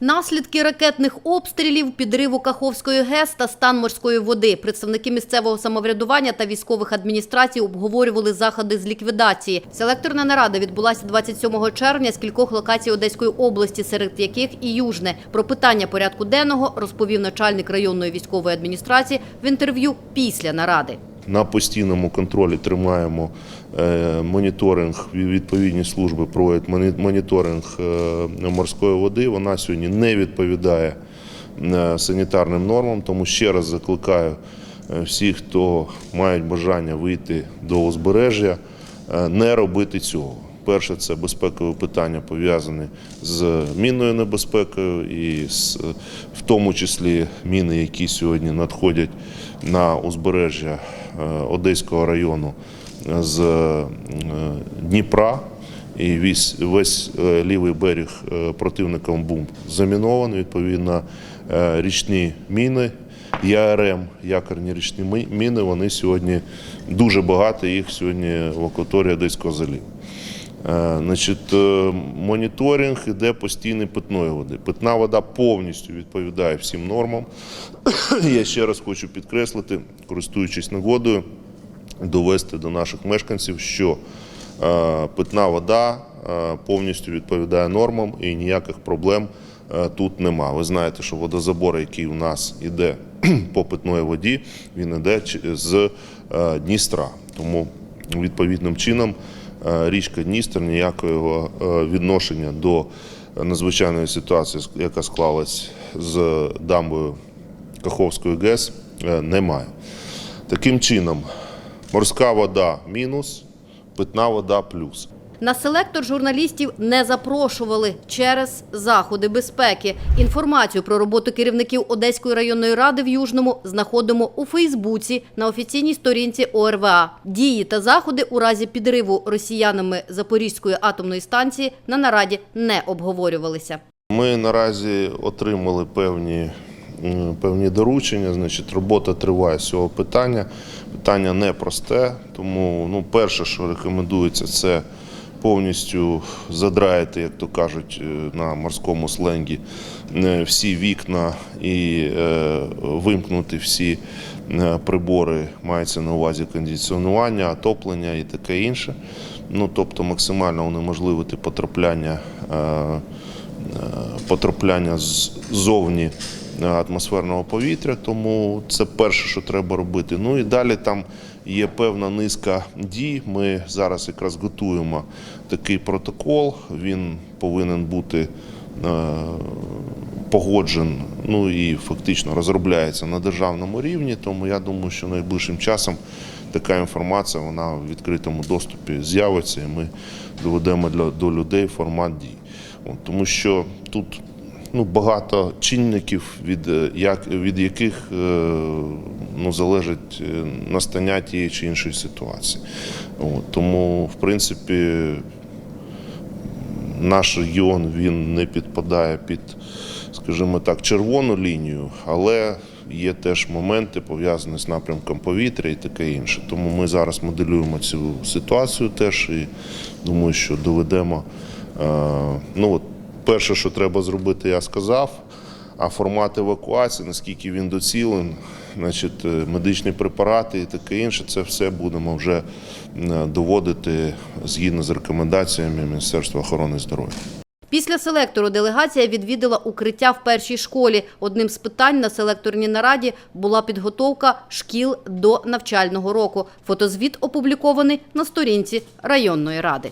Наслідки ракетних обстрілів, підриву Каховської ГЕС та стан морської води. Представники місцевого самоврядування та військових адміністрацій обговорювали заходи з ліквідації. Селекторна нарада відбулася 27 червня з кількох локацій Одеської області, серед яких і Южне. Про питання порядку денного розповів начальник районної військової адміністрації в інтерв'ю після наради. На постійному контролі тримаємо е, моніторинг. Відповідні служби проводять моні- моніторинг е, морської води. Вона сьогодні не відповідає е, санітарним нормам. Тому ще раз закликаю всіх, хто мають бажання вийти до узбережжя, не робити цього. Перше, це безпекове питання пов'язане з мінною небезпекою, і з, в тому числі міни, які сьогодні надходять на узбережжя е, Одеського району з е, Дніпра. І весь, весь лівий берег е, противником був замінований. Відповідно, річні міни, ЯРМ, якорні річні міни, вони сьогодні дуже багато їх сьогодні в акваторії Одеського заліву. Е, Значить, е, моніторинг іде постійний питної води. Питна вода повністю відповідає всім нормам. Я ще раз хочу підкреслити, користуючись нагодою, довести до наших мешканців, що е, питна вода повністю відповідає нормам і ніяких проблем тут нема. Ви знаєте, що водозабор, який у нас іде по питної воді, він іде з Дністра. Тому відповідним чином річка Дністр ніякого е, відношення до надзвичайної ситуації, яка склалась з дамбою Каховської ГЕС, е, немає. Таким чином, морська вода мінус, питна вода плюс. На селектор журналістів не запрошували через заходи безпеки. Інформацію про роботу керівників Одеської районної ради в Южному знаходимо у Фейсбуці на офіційній сторінці ОРВА. Дії та заходи у разі підриву росіянами Запорізької атомної станції на нараді не обговорювалися. Ми наразі отримали певні, певні доручення. Значить, робота триває з цього питання. Питання непросте, тому ну, перше, що рекомендується, це повністю задраїти, як то кажуть е, на морському сленгі, е, всі вікна і е, вимкнути всі прибори, мається на увазі кондиціонування, отоплення і таке інше. Ну, тобто максимально унеможливити потрапляння. потрапляння ззовні атмосферного повітря, тому це перше, що треба робити. Ну і далі там є певна низка дій. Ми зараз якраз готуємо такий протокол. Він повинен бути е, погоджен, ну і фактично розробляється на державному рівні. Тому я думаю, що найближчим часом така інформація вона в відкритому доступі з'явиться, і ми доведемо до людей формат дій. Тому що тут ну, багато чинників, від, е, як, від яких е, ну, залежить е, настання тієї чи іншої ситуації. От, тому, в принципі, наш регіон він не підпадає під, скажімо так, червону лінію, але є теж моменти пов'язані з напрямком повітря і таке інше. Тому ми зараз моделюємо цю ситуацію теж і думаю, що доведемо. Ну, от перше, що треба зробити, я сказав. А формат евакуації, наскільки він доцілен, значить, е, медичні препарати і таке інше, це все будемо вже е, доводити згідно з рекомендаціями Міністерства охорони здоров'я. Після селектору делегація відвідала укриття в першій школі. Одним з питань на селекторній нараді була підготовка шкіл до навчального року. Фотозвіт опублікований на сторінці районної ради.